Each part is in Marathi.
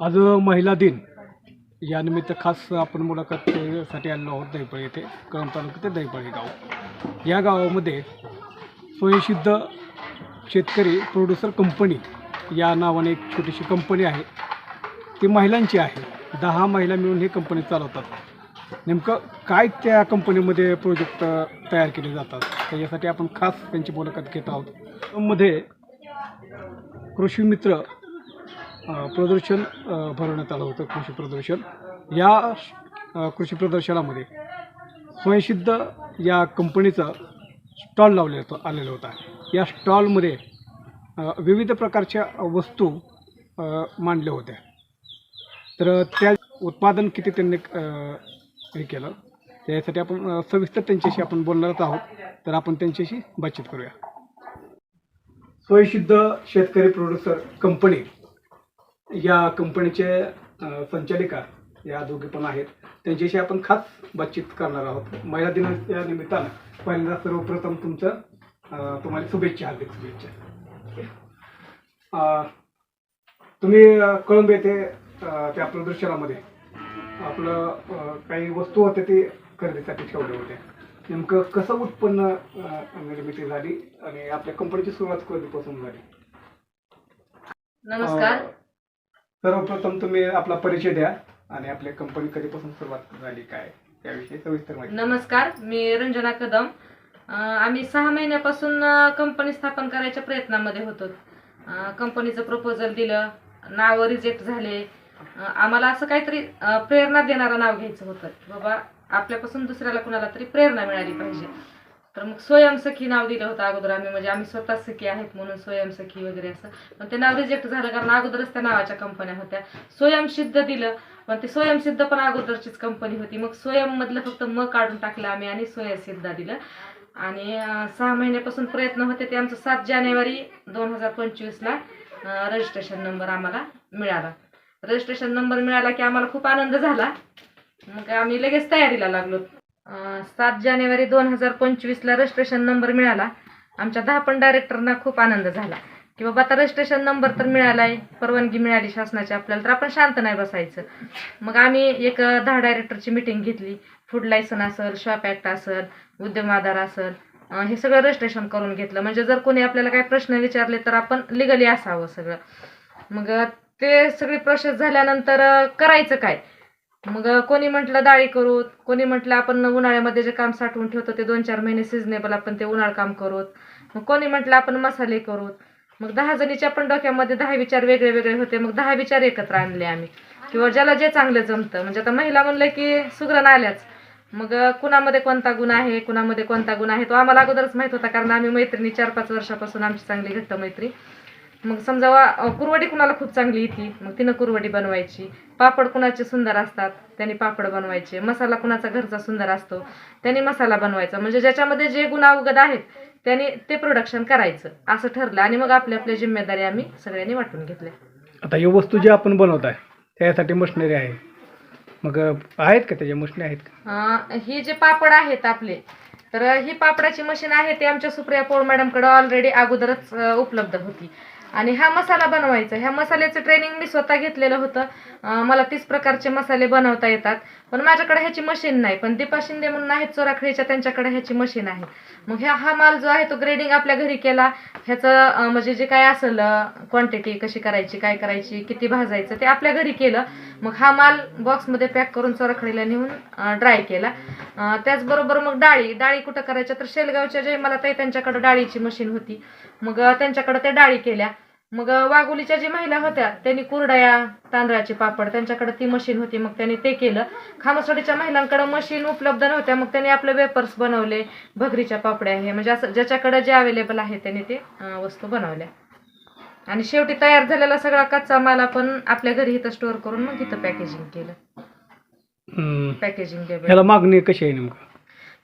आज महिला दिन. यानिमित्त खास आपण मुलाखतीसाठी आलेलो आहोत दहीपळे येथे कळंब तालुक्यातील दहीपळे गाव. या गावामध्ये स्वयंसिद्ध शेतकरी प्रोड्युसर कंपनी या नावाने एक छोटीशी कंपनी आहे. ती महिलांची आहे. दहा महिला मिळून ही कंपनी चालवतात. नेमकं काय त्या कंपनीमध्ये प्रोजेक्ट तयार केले जातात? त्याच्यासाठी आपण खास त्यांची मुलाखत घेत आहोत. मध्ये कृषी मित्र प्रदर्शन भरवण्यात आलं होतं कृषी प्रदर्शन. या कृषी प्रदर्शनामध्ये स्वयंसिद्ध या कंपनीचा स्टॉल लावले होता आलेला होता. या स्टॉलमध्ये विविध प्रकारच्या वस्तू मांडल्या होत्या. तर त्या उत्पादन किती त्यांनी हे केलं त्यासाठी आपण सविस्तर त्यांच्याशी आपण बोलणारच आहोत. तर आपण त्यांच्याशी बातचीत करूया. स्वयंसिद्ध शेतकरी प्रोड्युसर कंपनी या कंपनीचे संचालिका या दोघे पण आहेत. त्यांच्याशी आपण खास बातचीत करणार आहोत. महिला दिनाच्या निमित्तानं पहिल्यांदा सर्वप्रथम तुमचं तुम्हाला शुभेच्छा हार्दिक शुभेच्छा. अ, तुम्ही कळंब येथे त्या प्रदर्शनामध्ये आपलं काही वस्तू होत्या ते खरेदीसाठी ठेवल्या होत्या. नेमकं कसं उत्पन्न निर्मिती झाली आणि आपल्या कंपनीची सुरुवात कधीपासून झाली? नमस्कार. सर्वप्रथम तुम्ही आपला परिचय द्या आणि आपल्या कंपनी कधीपासून सुरुवात झाली काय? त्याविषयी सविस्तर माहिती नमस्कार मी रंजना कदम. अं, आम्ही सहा महिन्यापासून अं, कंपनी स्थापन करायच्या प्रयत्नामध्ये होतो. अं, कंपनीचं प्रपोजल दिलं नाव रिजेक्ट झाले. अं, आम्हाला असं काहीतरी अं, प्रेरणा देणारं नाव घ्यायचं होतं. की बाबा आपल्यापासून दुसऱ्याला कुणाला तरी प्रेरणा मिळाली पाहिजे. तर मग स्वयंसखी नाव दिलं होतं अगोदर आम्ही. म्हणजे आम्ही स्वतः सखी आहेत म्हणून स्वयंसखी वगैरे असं. पण ते नाव रिजेक्ट झालं कारण अगोदरच त्या नावाच्या कंपन्या होत्या. स्वयंसिद्ध दिलं. पण ते स्वयंसिद्ध पण अगोदरचीच कंपनी होती. मग स्वयं मधलं फक्त म काढून टाकलं आम्ही आणि स्वयंसिद्ध दिलं. आणि सहा महिन्यापासून प्रयत्न होते ते आमचं सात जानेवारी दोन हजार पंचवीसला रजिस्ट्रेशन नंबर आम्हाला मिळाला. रजिस्ट्रेशन नंबर मिळाला की आम्हाला खूप आनंद झाला. मग आम्ही लगेच तयारीला लागलो. सात जानेवारी दोन हजार पंचवीसला रजिस्ट्रेशन नंबर मिळाला. आमच्या दहा पण डायरेक्टरना खूप आनंद झाला. की बाबा आता रजिस्ट्रेशन नंबर तर मिळालाय. परवानगी मिळाली शासनाची आपल्याला तर आपण शांत नाही बसायचं. मग आम्ही एक दहा डायरेक्टरची मिटिंग घेतली. फूड लायसन असेल शॉप ॲक्ट असेल उद्यम आधार असेल हे सगळं रजिस्ट्रेशन करून घेतलं. म्हणजे जर कोणी आपल्याला काही प्रश्न विचारले तर आपण लिगली असावं सगळं. मग ते सगळी प्रोसेस झाल्यानंतर करायचं काय? मग कोणी म्हटलं डाळी करू कोणी म्हटलं आपण उन्हाळ्यामध्ये जे काम साठवून ठेवतो ते दोन चार महिने सिजनेबल आपण ते उन्हाळ काम करूत मग कोणी म्हटलं आपण मसाले करूत मग दहा जणीच्या पण डोक्यामध्ये दहा विचार वेगळे वेगळे होते. मग दहा विचार एकत्र आणले आम्ही. किंवा ज्याला जे चांगलं जमतं. म्हणजे आता महिला म्हणलं की सुग्रण आल्याच. मग कुणामध्ये कोणता गुण आहे कुणामध्ये कोणता गुण आहे तो आम्हाला अगोदरच माहीत होता. कारण आम्ही मैत्रिणी चार पाच वर्षापासून आमची चांगली घट्ट मैत्री. मग समजा कुरवडी कुणाला खूप चांगली येते मग तिनं कुरवडी बनवायची. पापड कुणाचे सुंदर असतात त्यांनी पापड बनवायचे. मसाला कुणाचा घरचा सुंदर असतो त्यांनी मसाला बनवायचा. म्हणजे ज्याच्यामध्ये जे गुण अवगत आहेत त्यांनी ते प्रोडक्शन करायचं. असं ठरलं. आणि मग आपली आपली जिम्मेदारी आम्ही सगळ्यांनी वाटून घेतल्या. आता ही वस्तू जी आपण बनवत आहे त्यासाठी मशिनरी आहे. मग आहेत का त्याच्या मशिनरी आहेत का? अं, ही जे पापड आहेत आपले तर ही पापडाची मशीन आहे ती आमच्या सुप्रिया पौळ मॅडमकडे ऑलरेडी अगोदरच अं, उपलब्ध होती. आणि हा मसाला बनवायचा. ह्या मसाल्याचं ट्रेनिंग मी स्वतः घेतलेलं होतं. मला तीस प्रकारचे मसाले बनवता येतात. पण माझ्याकडे ह्याची मशीन नाही. पण दीपा शिंदे म्हणून आहेत चोराखडीच्या त्यांच्याकडे ह्याची मशीन आहे. मग ह्या हा माल जो आहे तो ग्रेडिंग आपल्या घरी केला. ह्याचं म्हणजे जे काय असेल क्वांटिटी कशी करायची काय करायची किती भाजायचं ते आपल्या घरी केलं. मग हा माल बॉक्समध्ये पॅक करून चोराखडीला नेऊन ड्राय केला. त्याचबरोबर मग डाळी. डाळी कुठं करायच्या तर शेलगावच्या जे मला ताई त्यांच्याकडे डाळीची मशीन होती. मग त्यांच्याकडं त्यांच्याकडे त्या डाळी केल्या. मग वाघोलीच्या जी महिला होत्या त्यांनी कुरडया तांदळाचे पापड त्यांच्याकडे ती मशीन होती. मग त्यांनी ते केलं. खामसवाडीच्या महिलांकडे मशीन उपलब्ध नव्हत्या. मग त्यांनी आपले वेपर्स बनवले भगरीच्या पापड्या हे. म्हणजे असं ज्याच्याकडे जे अवेलेबल आहे त्यांनी ते वस्तू बनवल्या. आणि शेवटी तयार झालेला सगळा कच्चा माल आपण आपल्या घरी इथं स्टोअर करून मग इथं पॅकेजिंग केलं. पॅकेजिंग मागणी कशी आहे नेमकं?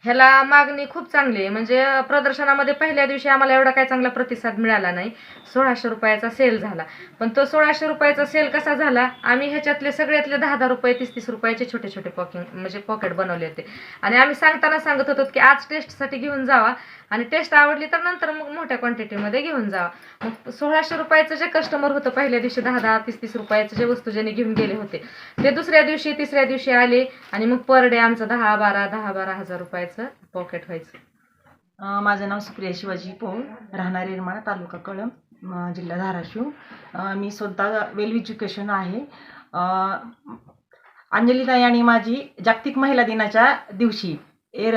ह्याला मागणी खूप चांगली आहे. म्हणजे प्रदर्शनामध्ये पहिल्या दिवशी आम्हाला एवढा काही चांगला प्रतिसाद मिळाला नाही. सोळाशे रुपयाचा सेल झाला. पण तो सोळाशे रुपयाचा सेल कसा झाला? आम्ही ह्याच्यातले सगळ्यातले दहा दहा रुपये तीस तीस रुपयाचे छोटे छोटे पॉकिंग म्हणजे पॉकेट बनवले होते. आणि आम्ही सांगताना सांगत होतो की आज टेस्टसाठी घेऊन जावा. आणि टेस्ट आवडली तर नंतर मग मोठ्या क्वांटिटीमध्ये घेऊन जावा. मग सोळाशे रुपयाचं जे कस्टमर होतं पहिल्या दिवशी दहा दहा तीस तीस रुपयाचं जे वस्तू ज्यांनी घेऊन गेले होते ते दुसऱ्या दिवशी तिसऱ्या दिवशी आले. आणि मग पर डे आमचं दहा बारा दहा बारा हजार रुपयाचं पॉकेट व्हायचं. माझं नाव सुप्रिया शिवाजी पोळ राहणार निर्माण तालुका कळंब जिल्हा धाराशिव. मी स्वतः वेल एज्युकेशन आहे. अंजली अंजलीताई आणि माझी जागतिक महिला दिनाच्या दिवशी एर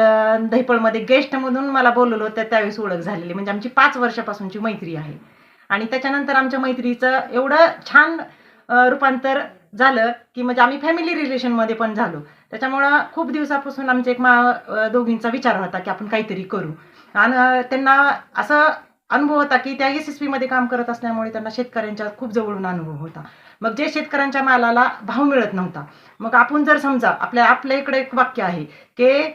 दहिपळमध्ये गेस्टमधून मला बोलवलं होतं त्यावेळेस ओळख झालेली. म्हणजे आमची पाच वर्षापासूनची मैत्री आहे. आणि त्याच्यानंतर आमच्या मैत्रीचं एवढं छान रूपांतर झालं की म्हणजे आम्ही फॅमिली रिलेशनमध्ये पण झालो. त्याच्यामुळं खूप दिवसापासून आमच्या एक मा दोघींचा विचार होता की आपण काहीतरी करू. आणि त्यांना असं अनुभव होता की त्या एस एस पीमध्ये काम करत असल्यामुळे त्यांना शेतकऱ्यांच्या खूप जवळून अनुभव होता. मग जे शेतकऱ्यांच्या मालाला भाव मिळत नव्हता. मग आपण जर समजा आपल्या आपल्या इकडे एक वाक्य आहे की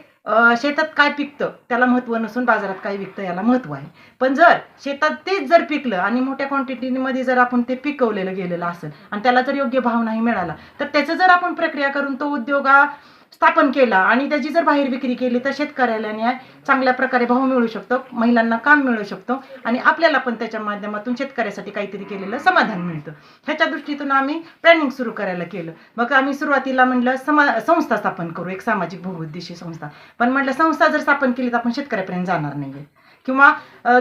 शेतात काय पिकतं त्याला महत्त्व नसून बाजारात काय विकतं याला महत्त्व आहे. पण जर शेतात तेच जर पिकलं आणि मोठ्या क्वांटिटीमध्ये जर आपण ते पिकवलेलं गेलेलं असेल आणि त्याला जर योग्य भाव नाही मिळाला तर त्याचं जर आपण प्रक्रिया करून तो उद्योगा स्थापन केला आणि त्याची जर बाहेर विक्री केली तर शेतकऱ्याला न्याय चांगल्या प्रकारे भाव मिळू शकतो महिलांना काम मिळू शकतो आणि आपल्याला पण त्याच्या माध्यमातून शेतकऱ्यासाठी काहीतरी केलेलं समाधान मिळतं. ह्याच्या दृष्टीतून आम्ही प्लॅनिंग सुरू करायला केलं. मग आम्ही सुरुवातीला म्हणलं समा संस्था स्थापन करू एक सामाजिक बहुउद्देशीय संस्था. पण म्हटलं संस्था जर स्थापन केली तर आपण शेतकऱ्यापर्यंत जाणार नाही किंवा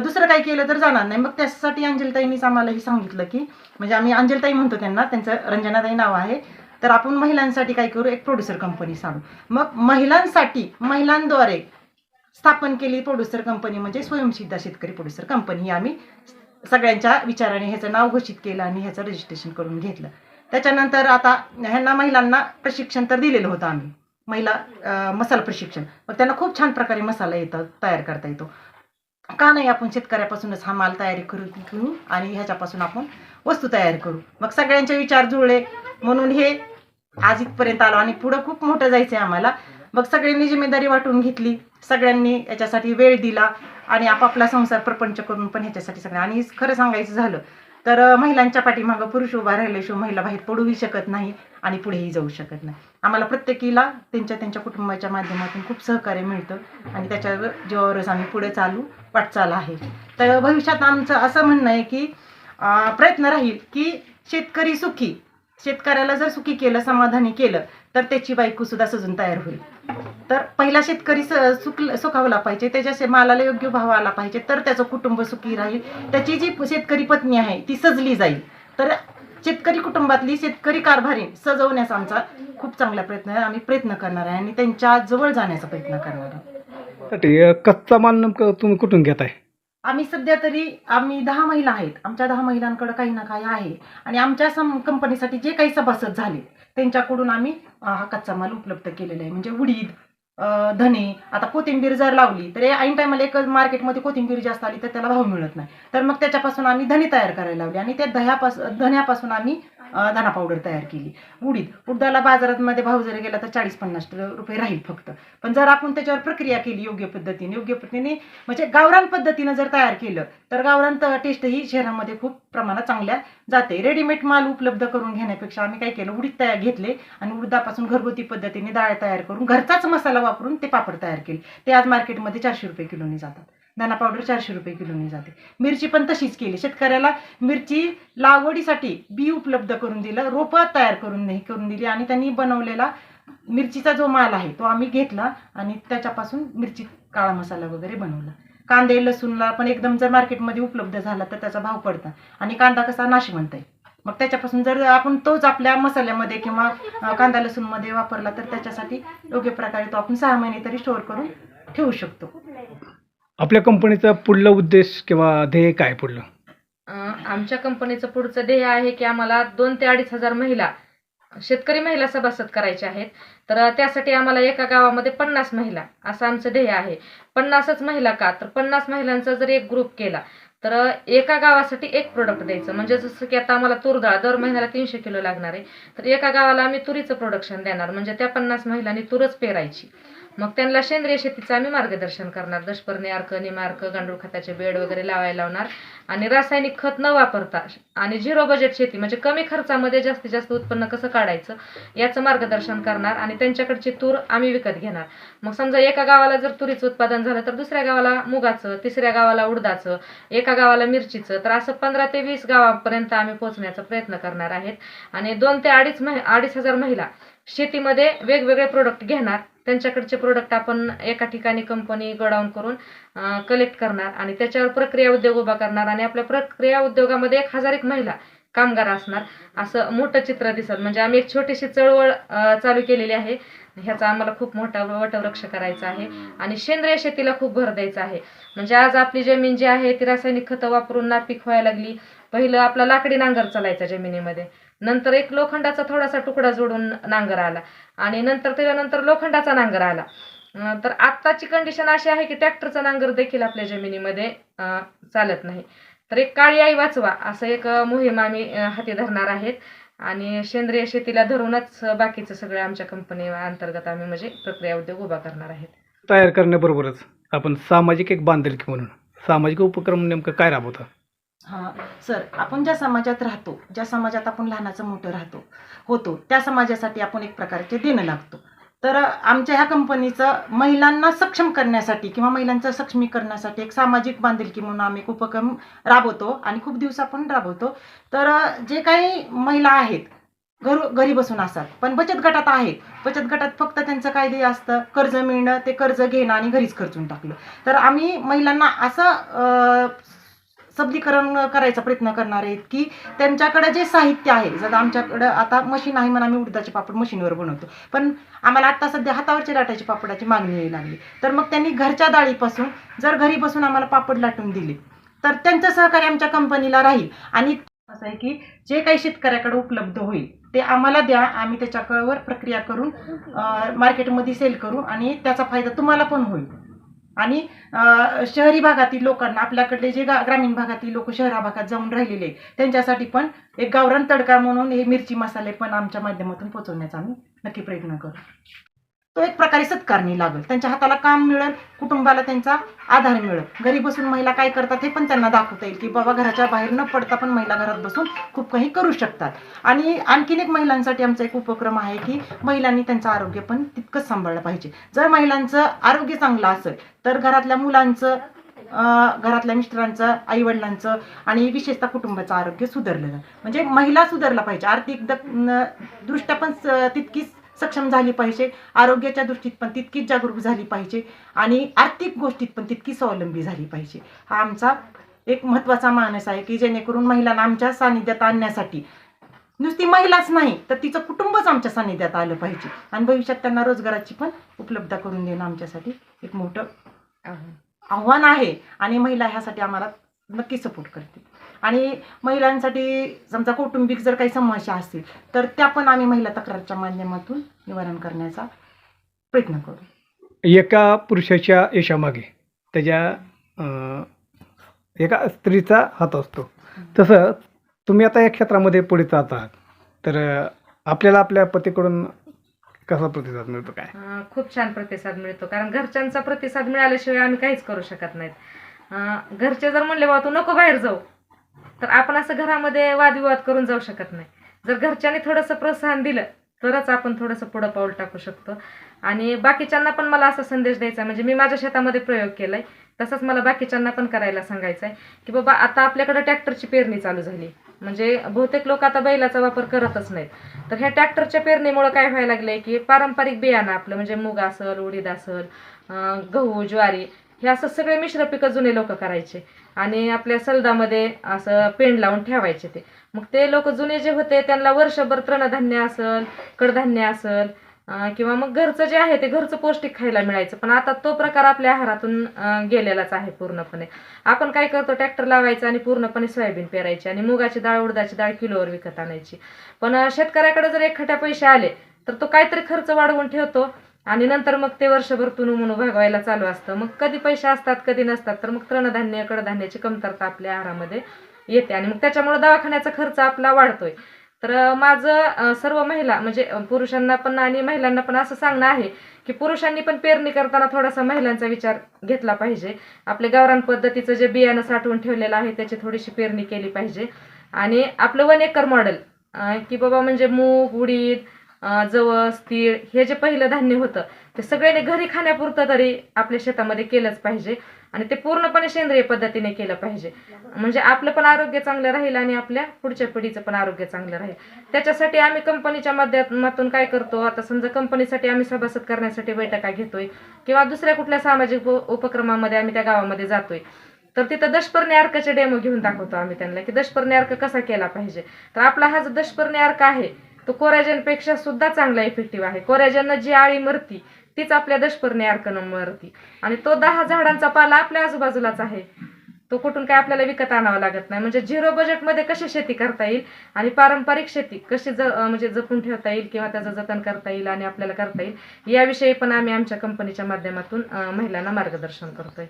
दुसरं काही केलं तर जाणार नाही. मग त्यासाठी अंजलताईंनीच आम्हाला हे सांगितलं की म्हणजे आम्ही अंजलताई म्हणतो त्यांना त्यांचं रंजनाताई नाव आहे. तर आपण महिलांसाठी काय करू? एक प्रोड्युसर कंपनी सांगू मग महिलांसाठी महिलांद्वारे स्थापन केली प्रोड्युसर कंपनी म्हणजे स्वयंसिद्धा शेतकरी प्रोड्युसर कंपनी ही आम्ही सगळ्यांच्या विचाराने ह्याचं नाव घोषित केलं आणि ह्याचं रजिस्ट्रेशन करून घेतलं. त्याच्यानंतर आता ह्यांना महिलांना प्रशिक्षण तर दिलेलं होतं आम्ही. महिला मसाला प्रशिक्षण. मग त्यांना खूप छान प्रकारे मसाला येतं तयार करता येतो. का नाही आपण शेतकऱ्यापासूनच हा माल तयारी करू घेऊ आणि ह्याच्यापासून आपण वस्तू तयार करू? मग सगळ्यांचे विचार जुळले. म्हणून हे आज इथपर्यंत आलो आणि पुढं खूप मोठं जायचं आहे आम्हाला. मग सगळ्यांनी जिम्मेदारी वाटून घेतली. सगळ्यांनी याच्यासाठी वेळ दिला आणि आपापला संसार प्रपंच करून पण ह्याच्यासाठी सगळं आणि खरं सांगायचं झालं तर महिलांच्या पाठीमागं पुरुष उभा राहिल्याशिवाय महिला बाहेर पडूही शकत नाही आणि पुढेही जाऊ शकत नाही. आम्हाला प्रत्येकीला त्यांच्या त्यांच्या कुटुंबाच्या माध्यमातून खूप सहकार्य मिळतं आणि त्याच्या जीवावरच आम्ही पुढे चालू वाटचाल आहे. तर भविष्यात आमचं असं म्हणणं आहे की प्रयत्न राहील की शेतकरी सुखी शेतकऱ्याला जर सुखी केलं समाधानी केलं तर त्याची बायको सुद्धा सजून तयार होईल. तर पहिला शेतकरी स सुखावला पाहिजे त्याच्या मालाला योग्य भाव आला पाहिजे तर त्याचं कुटुंब सुखी राहील. त्याची जी शेतकरी पत्नी आहे ती सजली जाईल. तर शेतकरी कुटुंबातली शेतकरी कारभारी सजवण्याचा आमचा खूप चांगला प्रयत्न आहे. आम्ही प्रयत्न करणार आहे आणि त्यांच्या जवळ जाण्याचा प्रयत्न करणार आहे कच्चा माल नेमकं तुम्ही कुठून घेताय? आम्ही सध्या तरी आम्ही दहा महिला आहेत. आमच्या दहा महिलांकडे काही ना काही आहे. आणि आमच्या सम कंपनीसाठी जे काही सभासद झाले त्यांच्याकडून आम्ही हा कच्चा माल उपलब्ध केलेला आहे. म्हणजे उडीद धने आता कोथिंबीर जर लावली तर ऐन टायमाला एक मार्केटमध्ये कोथिंबीर जास्त आली तर त्याला भाव मिळत नाही. तर मग त्याच्यापासून आम्ही धने तयार करायला लावले आणि त्या दह्यापासून धन्यापासून आम्ही धना पावडर तयार केली. उडीद उडदाला बाजारामध्ये भाव जर गेला तर चाळीस पन्नास रुपये राहील फक्त. पण जर आपण त्याच्यावर प्रक्रिया केली योग्य पद्धतीने योग्य पद्धतीने म्हणजे गावरान पद्धतीनं जर तयार केलं तर गावरान टेस्ट ही शहरामध्ये खूप प्रमाणात चांगल्या जाते. रेडीमेड माल उपलब्ध करून घेण्यापेक्षा आम्ही काय केलं उडीद तयार घेतले आणि उडदापासून घरगुती पद्धतीने डाळ तयार करून घरचाच मसाला वापरून ते पापड तयार केले. ते आज मार्केटमध्ये चारशे रुपये किलोनी जातात. धना पावडर चारशे रुपये किलोनी जाते. मिरची पण तशीच केली. शेतकऱ्याला मिरची लागवडीसाठी बी उपलब्ध करून दिलं रोपं तयार करून हे करून दिली आणि त्यांनी बनवलेला मिरचीचा जो माल आहे तो आम्ही घेतला आणि त्याच्यापासून मिरची काळा मसाला वगैरे बनवला. कांदे लसूणला पण एकदम जर मार्केटमध्ये उपलब्ध झाला तर त्याचा भाव पडता. आणि कांदा कसा नाशवंत आहे. मग त्याच्यापासून जर आपण तोच आपल्या मसाल्यामध्ये किंवा कांदा लसूणमध्ये वापरला तर त्याच्यासाठी योग्य प्रकारे तो आपण सहा महिने तरी स्टोअर करून ठेवू शकतो. आपल्या कंपनीचा पुढला उद्देश किंवा ध्येय काय पुढलं? आमच्या कंपनीचं पुढचं ध्येय आहे की आम्हाला दोन ते अडीच हजार महिला शेतकरी महिला सभासद करायच्या आहेत. तर त्यासाठी आम्हाला एका गावामध्ये पन्नास महिला असं आमचं ध्येय आहे. पन्नासच महिला का? तर पन्नास महिलांचा जर एक ग्रुप केला तर एका गावासाठी एक प्रोडक्ट द्यायचं. म्हणजे जसं की आता आम्हाला तूर डाळ दर महिन्याला तीनशे किलो लागणार आहे. तर एका गावाला आम्ही तुरीचं प्रोडक्शन देणार. म्हणजे त्या पन्नास महिलांनी तुरच पेरायची. मग त्यांना सेंद्रिय शेतीचं आम्ही मार्गदर्शन करणार. दशपर्णी अर्क निमार्क गांडूळ खताचे बेड वगैरे लावायला लावणार. आणि रासायनिक खत न वापरता आणि झिरो बजेट शेती म्हणजे कमी खर्चामध्ये जास्तीत जास्त उत्पन्न कसं काढायचं याचं मार्गदर्शन करणार आणि त्यांच्याकडची तूर आम्ही विकत घेणार. मग समजा एका गावाला जर तुरीचं उत्पादन झालं तर दुसऱ्या गावाला मुगाचं तिसऱ्या गावाला उडदाचं एका गावाला मिरचीचं तर असं पंधरा ते वीस गावापर्यंत आम्ही पोहोचण्याचा प्रयत्न करणार आहेत. आणि दोन ते अडीच महि अडीच हजार महिला शेतीमध्ये वेगवेगळे प्रोडक्ट घेणार. त्यांच्याकडचे प्रोडक्ट आपण एका ठिकाणी कंपनी गोडाऊन करून कलेक्ट करणार आणि त्याच्यावर प्रक्रिया उद्योग उभा करणार आणि आपल्या प्रक्रिया उद्योगामध्ये एक हजार एक महिला कामगार असणार. असं मोठं चित्र दिसत. म्हणजे आम्ही एक छोटीशी चळवळ चालू केलेली आहे. ह्याचा आम्हाला खूप मोठा वटवृक्ष करायचा आहे आणि सेंद्रिय शेतीला खूप भर द्यायचा आहे. म्हणजे आज आपली जमीन जी आहे ती रासायनिक खतं वापरून नापीक व्हायला लागली. पहिलं आपला लाकडी नांगर चालायचा जमिनीमध्ये. नंतर एक लोखंडाचा थोडासा तुकडा जोडून नांगर आला. आणि नंतर त्याच्यानंतर लोखंडाचा नांगर आला. तर आत्ताची कंडिशन अशी आहे की ट्रॅक्टरचा नांगर देखील आपल्या जमिनीमध्ये चालत नाही. तर एक काळी आई वाचवा असं एक मोहीम आम्ही हाती धरणार आहेत. आणि सेंद्रिय शेतीला धरूनच बाकीचं सगळं आमच्या कंपनी अंतर्गत आम्ही म्हणजे प्रक्रिया उद्योग उभा करणार आहेत. तयार करण्याबरोबरच आपण सामाजिक एक बांधिलकी म्हणून सामाजिक उपक्रम नेमकं काय राबवता? हा सर आपण ज्या समाजात राहतो ज्या समाजात आपण लहानाचं मोठं राहतो होतो त्या समाजासाठी आपण एक प्रकारचे देणं लागतो. तर आमच्या ह्या कंपनीचं महिलांना सक्षम करण्यासाठी किंवा महिलांचं सक्षमीकरणासाठी एक सामाजिक बांधिलकी म्हणून आम्ही उपक्रम राबवतो आणि खूप दिवस आपण राबवतो. तर जे काही महिला आहेत घर घरी बसून असतात पण बचत गटात आहेत बचत गटात फक्त त्यांचं काय ध्येय असतं कर्ज मिळणं ते कर्ज घेणं आणि घरीच खर्चून टाकलं तर आम्ही महिलांना असं सबलीकरण करायचा प्रयत्न करणार आहेत की त्यांच्याकडे जे साहित्य आहे जर आमच्याकडं आता मशीन आहे म्हणून आम्ही उडदाचे पापड मशीनवर बनवतो. पण आम्हाला आता सध्या हातावरच्या लाटाच्या पापडाची मागणी यायला लागली. तर मग त्यांनी घरच्या डाळीपासून जर घरी बसून आम्हाला पापड लाटून दिले तर त्यांचं सहकार्य आमच्या कंपनीला राहील. आणि असं आहे की जे काही शेतकऱ्याकडे उपलब्ध होईल ते आम्हाला द्या. आम्ही त्याच्यावर प्रक्रिया करून मार्केटमध्ये सेल करू आणि त्याचा फायदा तुम्हाला पण होईल. आणि शहरी भागातील लोकांना आपल्याकडले जे गा- ग्रामीण भागातील लोक शहरा भागात जाऊन राहिलेले आहेत, त्यांच्यासाठी पण एक गावरान तडका म्हणून हे मिरची मसाले पण आमच्या माध्यमातून पोहोचवण्याचा आम्ही नक्की प्रयत्न करू. तो एक प्रकारे सत्कारणी लागेल. त्यांच्या हाताला काम मिळेल कुटुंबाला त्यांचा आधार मिळेल. घरी बसून महिला काय करतात हे पण त्यांना दाखवता येईल की बाबा घराच्या बाहेर न पडता पण महिला घरात बसून खूप काही करू शकतात. आणि आणखीन एक महिलांसाठी आमचा एक उपक्रम आहे की महिलांनी त्यांचं आरोग्य पण तितकंच सांभाळलं पाहिजे. जर महिलांचं आरोग्य चांगलं असेल तर घरातल्या मुलांचं घरातल्या मिस्टरांचं आईवडिलांचं आणि विशेषतः कुटुंबाचं आरोग्य सुधारलं म्हणजे महिला सुधारला पाहिजे. आर्थिक द- दृष्ट्या पण स- तितकीच सक्षम झाली पाहिजे आरोग्याच्या दृष्टीत पण तितकीच जागरूक झाली पाहिजे आणि आर्थिक गोष्टीत पण तितकी स्वावलंबी झाली पाहिजे. हा आमचा एक महत्त्वाचा मानस आहे की जेणेकरून महिलांना आमच्या सानिध्यात आणण्यासाठी नुसती महिलाच नाही तर तिचं कुटुंबच आमच्या सानिध्यात आलं पाहिजे. आणि भविष्यात त्यांना रोजगाराची पण उपलब्ध करून देणं आमच्यासाठी एक मोठं आव्हान आहे आणि महिला ह्यासाठी आम्हाला नक्की सपोर्ट करते आणि महिलांसाठी समजा कौटुंबिक जर काही समस्या असतील तर त्या पण आम्ही महिला तक्रारच्या माध्यमातून निवारण करण्याचा प्रयत्न करू. एका पुरुषाच्या यशामागे त्याच्या एका स्त्रीचा हात असतो. तसं तुम्ही आता या क्षेत्रामध्ये पुढे जात आहात तर आपल्याला आपल्या पतीकडून कसा प्रतिसाद मिळतो काय? खूप छान प्रतिसाद मिळतो कारण घरच्यांचा प्रतिसाद मिळाल्याशिवाय आम्ही काहीच करू शकत नाहीत. घरचे जर म्हणले बाबा तू नको बाहेर जाऊ. तर आपण असं घरामध्ये वादविवाद करून जाऊ शकत नाही. जर घरच्यांनी थोडंसं प्रोत्साहन दिलं तरच आपण थोडंसं पुढं पाऊल टाकू शकतो. आणि बाकीच्यांना पण मला असा संदेश द्यायचा म्हणजे मी माझ्या शेतामध्ये प्रयोग केलाय तसंच मला बाकीच्यांना पण करायला सांगायचं आहे की बाबा आता आपल्याकडे ट्रॅक्टरची पेरणी चालू झाली. म्हणजे बहुतेक लोक आता बैलाचा वापर करतच नाहीत. तर ह्या ट्रॅक्टरच्या पेरणीमुळं काय व्हायला लागलंय की पारंपरिक बियाणं आपलं म्हणजे मूग असल उडीद असल गहू ज्वारी हे असं सगळे मिश्र पिकं जुने लोक करायचे. आणि आपल्या सलदामध्ये असं पेंड लावून ठेवायचे ते. मग ते लोक जुने जे होते त्यांना वर्षभर तृणधान्य असल कडधान्य असल किंवा मग घरचं जे आहे ते घरचं पौष्टिक खायला मिळायचं. पण आता तो प्रकार आपल्या आहारातून गेलेलाच आहे पूर्णपणे. आपण काय करतो ट्रॅक्टर लावायचं आणि पूर्णपणे सोयाबीन पेरायची आणि मुगाची डाळ उडदाची डाळ किलोवर विकत आणायची. पण शेतकऱ्याकडे जर एखाद्या पैसे आले तर तो काहीतरी खर्च वाढवून ठेवतो. आणि नंतर मग ते वर्षभर तुनू म्हणू भागवायला चालू असतं. मग कधी पैसे असतात कधी नसतात तर मग तृणधान्य कडधान्याची कमतरता आपल्या आहारामध्ये येते. आणि मग त्याच्यामुळे दवाखान्याचा खर्च आपला वाढतोय. तर माझं सर्व महिला म्हणजे पुरुषांना पण आणि महिलांना पण असं सांगणं आहे की पुरुषांनी पण पेरणी करताना थोडासा महिलांचा विचार घेतला पाहिजे. आपले गावरान पद्धतीचं जे बियाणं साठवून ठेवलेलं आहे त्याची थोडीशी पेरणी केली पाहिजे. आणि आपलं वन एकर मॉडेल की बाबा म्हणजे मूग उडीद जवस तीळ हे जे पहिलं धान्य होतं ते सगळ्यांनी घरी खाण्यापुरतं तरी आपल्या शेतामध्ये केलंच पाहिजे आणि ते पूर्णपणे सेंद्रिय पद्धतीने केलं पाहिजे. म्हणजे आपलं पण आरोग्य चांगलं राहील आणि आपल्या पुढच्या पिढीचं पण आरोग्य चांगलं राहील. त्याच्यासाठी आम्ही कंपनीच्या माध्यमातून काय करतो आता समजा कंपनीसाठी आम्ही सभासद करण्यासाठी बैठका घेतोय किंवा दुसऱ्या कुठल्या सामाजिक उपक्रमामध्ये आम्ही त्या गावामध्ये जातोय तर तिथं दशपर्णी अर्काचे डेमो घेऊन दाखवतो आम्ही त्यांना की दशपर्णी अर्क कसा केला पाहिजे. तर आपला हा जो दशपर्णी अर्क आहे तो कोरॅजनपेक्षा सुद्धा चांगला इफेक्टिव्ह आहे. कोरॅजननं जी आळी मरती तीच आपल्या दशपर्णी अर्कनं मरती. आणि तो दहा झाडांचा पाला आपल्या आजूबाजूलाच आहे. तो कुठून काय आपल्याला विकत आणावा लागत नाही. म्हणजे झिरो बजेटमध्ये कशी शेती करता येईल आणि पारंपरिक शेती कशी ज म्हणजे जपून ठेवता येईल किंवा त्याचं जतन करता येईल आणि आपल्याला करता येईल याविषयी पण आम्ही आमच्या कंपनीच्या माध्यमातून महिलांना मार्गदर्शन करतोय.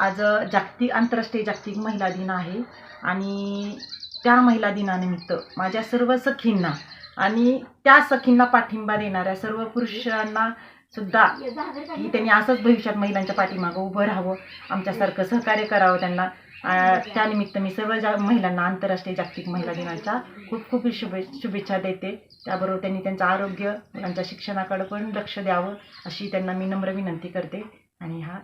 आज जागतिक आंतरराष्ट्रीय जागतिक महिला दिन आहे. आणि त्या महिला दिनानिमित्त माझ्या सर्व सखींना आणि त्या सखींना पाठिंबा देणाऱ्या सर्व पुरुषांना सुद्धा की त्यांनी असंच भविष्यात महिलांच्या पाठीमागं उभं राहावं आमच्यासारखं सहकार्य करावं त्यांना. त्यानिमित्त मी सर्व जा महिलांना आंतरराष्ट्रीय जागतिक महिला दिनाच्या खूप खूप शुभे शुभेच्छा देते. त्याबरोबर त्यांनी त्यांचं आरोग्य मुलांच्या शिक्षणाकडे पण लक्ष द्यावं अशी त्यांना मी नम्र विनंती करते. आणि हा